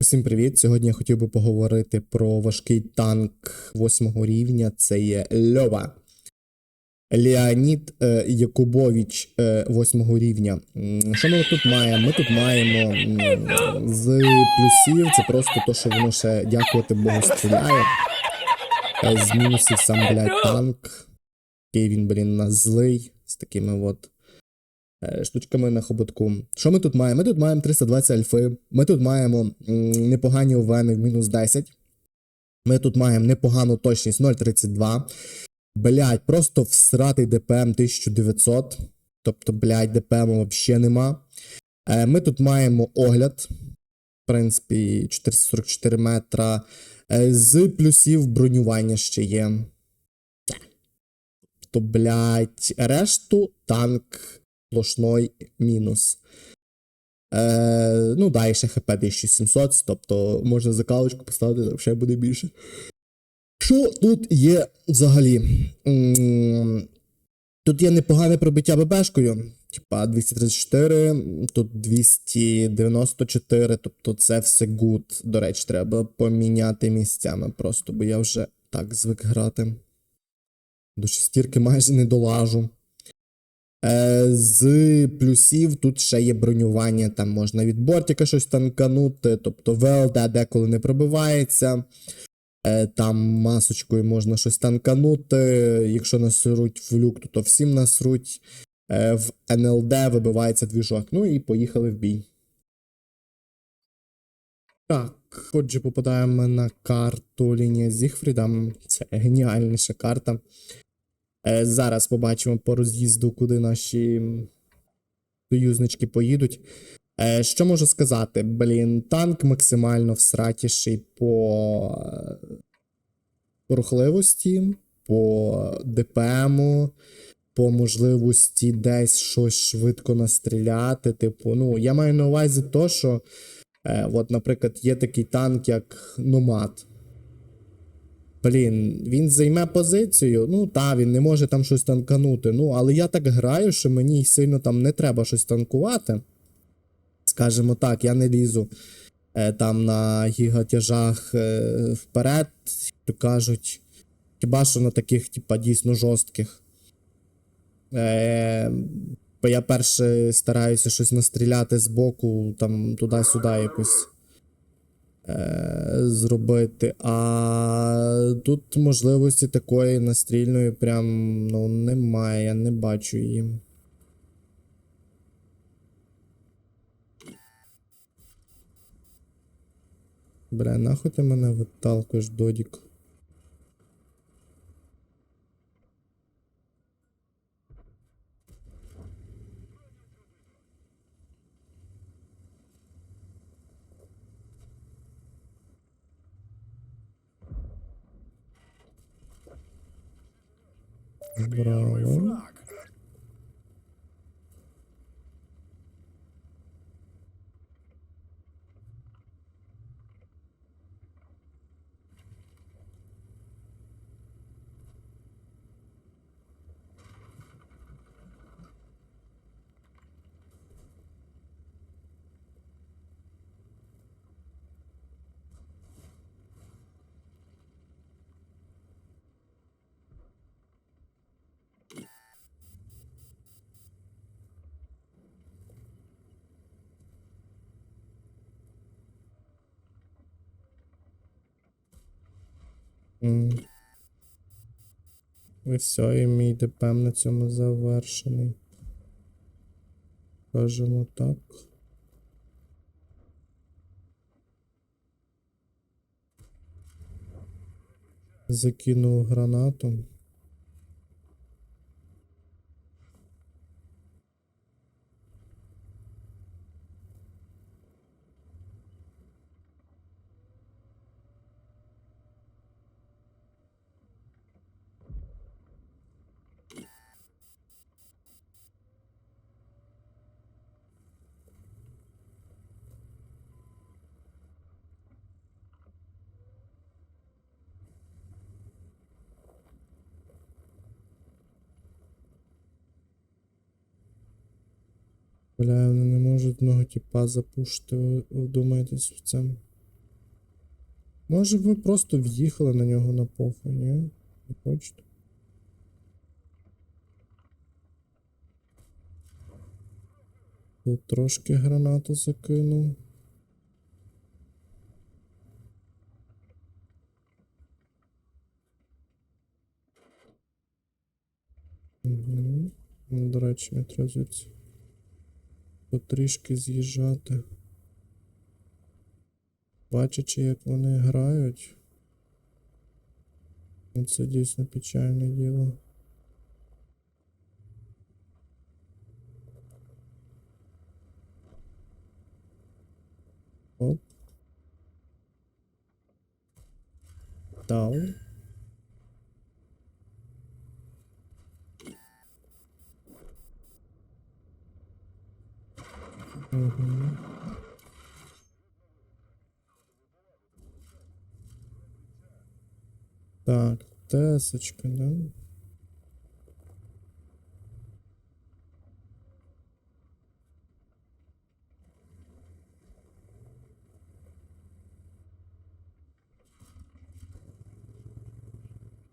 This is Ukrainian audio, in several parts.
Всім привіт! Сьогодні я хотів би поговорити про важкий танк 8 рівня. Це є Льова. Леонід е, Якубович е, 8 рівня. Що ми тут маємо? Ми тут маємо з плюсів, це просто то, що воно ще дякувати Богу стріляє. Е, З мінусів сам, блядь, танк. Який він, блін, на злий, з такими от е, штучками на хоботку. Що ми тут маємо? Ми тут маємо 320 альфи. Ми тут маємо непогані овени в мінус 10. Ми тут маємо непогану точність 0,32. Блять, просто всратий ДПМ 1900. Тобто, блять, ДПМ взагалі нема. Е, ми тут маємо огляд. В принципі, 444 метра. Е, з плюсів бронювання ще є. То, блять, решту танк сплошной мінус. Е, ну, да, і ще хп 1700, тобто можна закалочку поставити, ще буде більше. Що тут є взагалі? Тут є непогане пробиття ББшкою. Типа 234, тут 294, тобто це все гуд. До речі, треба поміняти місцями просто, бо я вже так звик грати. До шестірки майже не долажу. Е, з плюсів тут ще є бронювання, там можна від бортика щось танканути, тобто ВЛД деколи не пробивається. Е, там масочкою можна щось танканути. Якщо насруть в люк, то, то всім насруть. Е, в НЛД вибивається двіжок. Ну і поїхали в бій. Так, отже, попадаємо на карту лінія Зігфріда. Це геніальніша карта. Е, Зараз побачимо по роз'їзду, куди наші союзнички поїдуть. Е, Що можу сказати? Блін, танк максимально всратіший по е, рухливості, по ДПМу, по можливості десь щось швидко настріляти. Типу, ну, я маю на увазі то, що, е, от, наприклад, є такий танк, як Номад. Блін, він займе позицію. Ну, та, він не може там щось танканути. Ну, але я так граю, що мені сильно там не треба щось танкувати. Скажімо так, я не лізу е, там на гігатяжах е, вперед, то кажуть, хіба що на таких, типа, дійсно жорстких. Е, бо я перше стараюся щось настріляти з боку, там туди-сюди якось зробити. А тут можливості такої настрільної прям ну, немає, я не бачу її. Бля, нахуй ти мене виталкуєш, Додік? Odbrałem. І все, і мій ДПМ на цьому завершений. Кажемо так. Закинув гранату. Бля, вони не можуть одного типа запушити, ви вдумайтесь в це. Може ви просто в'їхали на нього на похуй, ні? Не хочете? Тут трошки гранату закинув. Угу. До речі, мені треба потрішки з'їжджати. Бачачи, як вони грають. ну, Це дійсно печальне діло. Оп. Даун. Так, тесочка, да?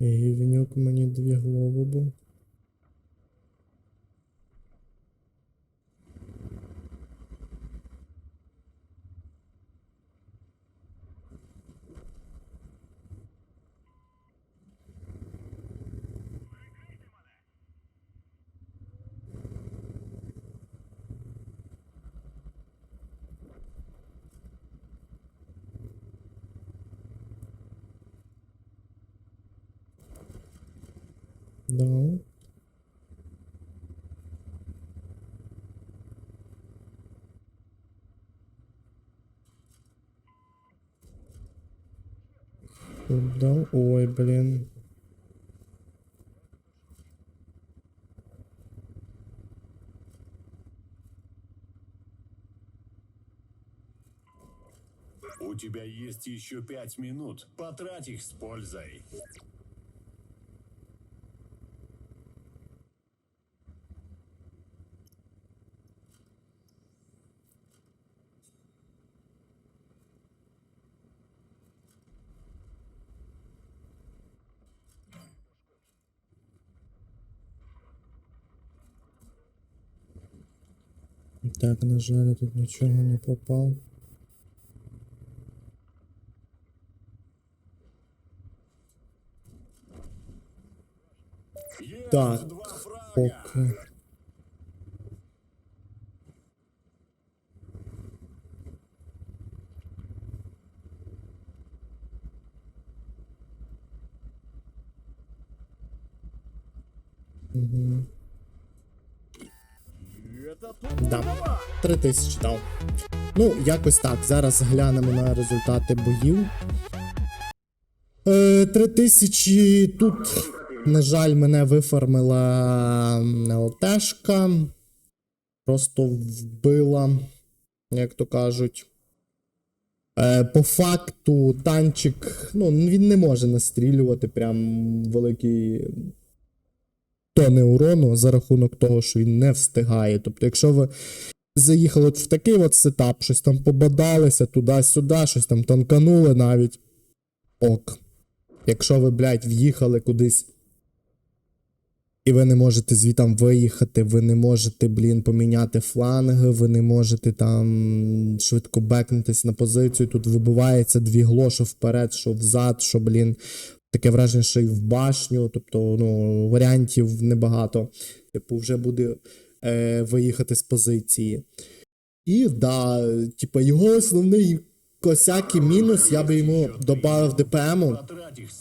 Гівнюк мені дві голови був. Да. Куда? Ой, блин. У тебя есть еще пять минут. Потрать их с пользой. Так, на жаль, я тут нічого не. Есть Так. Поки. Угу. Да. Три тисячі дав. Ну, якось так. Зараз глянемо на результати боїв. Е, Три тисячі тут, на жаль, мене вифармила ЛТшка. Просто вбила, як то кажуть. Е, По факту, танчик, ну, він не може настрілювати прям великий тони урону за рахунок того, що він не встигає. Тобто, якщо ви заїхали от в такий от сетап, щось там побадалися туди-сюди, щось там танканули навіть. Ок. Якщо ви, блядь, в'їхали кудись. І ви не можете звітам виїхати, ви не можете, блін, поміняти фланги, ви не можете там швидко бекнутися на позицію. Тут вибивається дві гло, що вперед, що взад, що, блін, таке враження, що й в башню. Тобто, ну, варіантів небагато. Типу, вже буде е, виїхати з позиції. І да, типу, його основний косяк і мінус, я би йому додав ДПМу,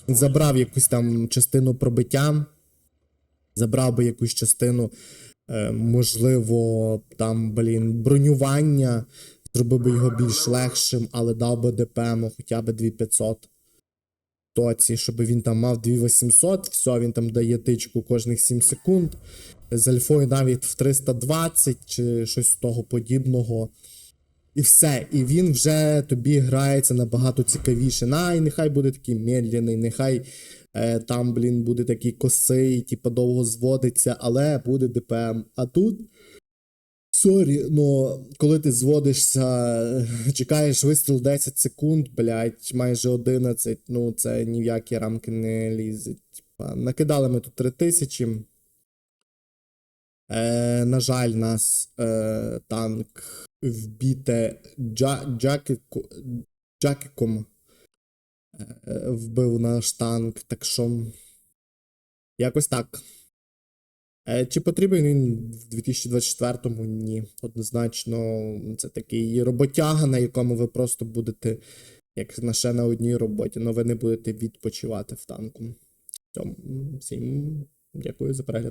забрав якусь там частину пробиття, забрав би якусь частину, е, можливо, там, блін, бронювання, зробив би його більш легшим, але дав би ДПМу хоча б 2500 тоці, щоб він там мав 2800, все, він там дає тичку кожних 7 секунд. З альфою навіть в 320 чи щось того подібного. І все. І він вже тобі грається набагато цікавіше. Най, нехай буде такий медленний, нехай е, там, блін, буде такий косий, типу довго зводиться, але буде ДПМ. А тут Сорі, но коли ти зводишся, чекаєш вистріл 10 секунд, блядь, майже 11, ну це ні в які рамки не лізе. Типа, накидали ми тут 3000. Е, на жаль, нас е, танк вбіте джа, джакіку, джакіком. Е, вбив наш танк, так що. Якось так. Е, Чи потрібен він в 2024-му? Ні. Однозначно, це такий роботяга, на якому ви просто будете, як на ще на одній роботі, але ви не будете відпочивати в танку. Всім дякую за перегляд.